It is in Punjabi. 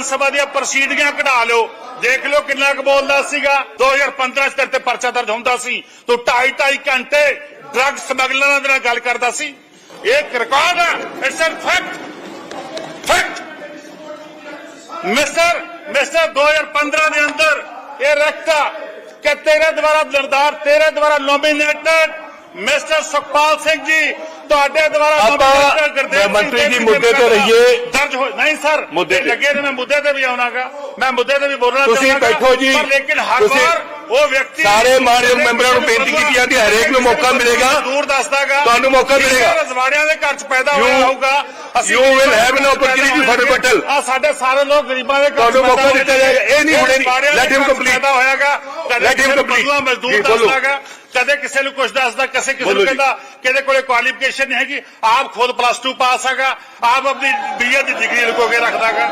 ਵਿਧਾਨ ਸਭਾ ਦੀਆਂ ਪ੍ਰਸੀਡਿੰਗਾਂ ਕਢਾ ਲਿਓ। ਦੇਖ ਲਿਓ ਕਿੰਨਾ ਕੁ ਬੋਲਦਾ ਸੀਗਾ। 2015 ਚ ਤੇ ਪਰਚਾ ਦਰਜ ਹੁੰਦਾ ਸੀ। ਤੂੰ ਢਾਈ ਢਾਈ ਘੰਟੇ ਡਰੱਗ ਸਮਗਲਰਾਂ ਦੇ ਨਾਲ ਗੱਲ ਕਰਦਾ ਸੀ। ਇਹ ਇੱਕ ਰਿਕਾਰਡ ਹੈ ਇਟਸ ਐ ਫੈਕਟ ਫੈਕਟ ਮਿਸਟਰ ਮਿਸਟਰ 2015 ਦੇ ਅੰਦਰ ਇਹ ਰਖਤਾ ਕਿ ਤੇਰੇ ਦੁਆਰਾ ਲੜਦਾਰ ਤੇਰੇ ਦੁਆਰਾ ਨੋਮੀਨੇਟਡ ਮਿਸਟਰ ਸੁਖਪਾਲ ਸਿੰਘ ਜੀ ਤੁਹਾਡੇ ਦੁਆਰਾ ਸਿੰਘ ਮੰਤਰੀ ਜੀ ਮੁੱਦੇ ਤੇ ਰਹੀਏ। ਦਰਜ ਹੋ ਨਹੀਂ ਸਰ ਮੁੱਦੇ ਤੇ। ਲੱਗੇ ਨੇ ਮੈਂ ਮੁੱਦੇ ਤੇ ਵੀ ਆਉਣਾਗਾ ਮੈਂ ਮੁੱਦੇ ਤੇ ਵੀ ਬੋਲਣਾ ਤੁਸੀਂ। ਬੈਠੋ ਜੀ। ਪਰ ਲੇਕਿਨ ਹਰ ਵਾਰ ਉਹ ਵਿਅਕਤੀ ਸਾਰੇ ਮਾਨਯੋਗ ਮੈਂਬਰਾਂ ਨੂੰ ਬੇਨਤੀ ਕੀਤੀ ਜਾਂਦੀ ਹੈ, ਹਰੇਕ ਨੂੰ ਮੌਕਾ ਮਿਲੇਗਾ। ਦੂਰ ਦੱਸਦਾਗਾ ਤੁਹਾਨੂੰ ਮੌਕਾ ਮਿਲੇਗਾ। ਰਜਵਾੜਿਆਂ ਦੇ ਘਰ ਚ ਪੈਦਾ ਹੋਇਆ ਹੋਊਗਾ you will have an opportunity for rebuttal. ਆ ਸਾਡੇ ਸਾਰੇ ਲੋਕ ਗਰੀਬਾਂ ਦੇ ਘਰ ਤੁਹਾਨੂੰ ਮੌਕਾ ਦਿੱਤਾ ਜਾਏਗਾ। ਇਹ ਨਹੀਂ ਹੁਣੇ ਘਰ ਚ complete. ਪੈਦਾ ਹੋਇਆਗਾ ਕਦੇ ਕਿਸੇ ਨੂੰ complete. ਮਜ਼ਦੂਰ। ਦੱਸਦਾਗਾ ਕਦੇ ਕਿਸੇ ਨੂੰ ਕੁਝ ਦੱਸਦਾ ਕਿਸੇ ਕਿਸੇ ਨੂੰ। ਕਹਿੰਦਾ ਕਿਹਦੇ ਕੋਲੇ ਕੁਆਲੀਫਿਕੇਸ਼ਨ ਨਹੀਂ ਹੈਗੀ ਆਪ ਖੁਦ ਪਲੱਸ 2 ਪਾਸ ਹੈਗਾ ਆਪ ਆਪਣੀ ਬੀਏ ਦੀ ਡਿਗਰੀ ਲੁਕੋ ਕੇ ਰੱਖਦਾਗਾ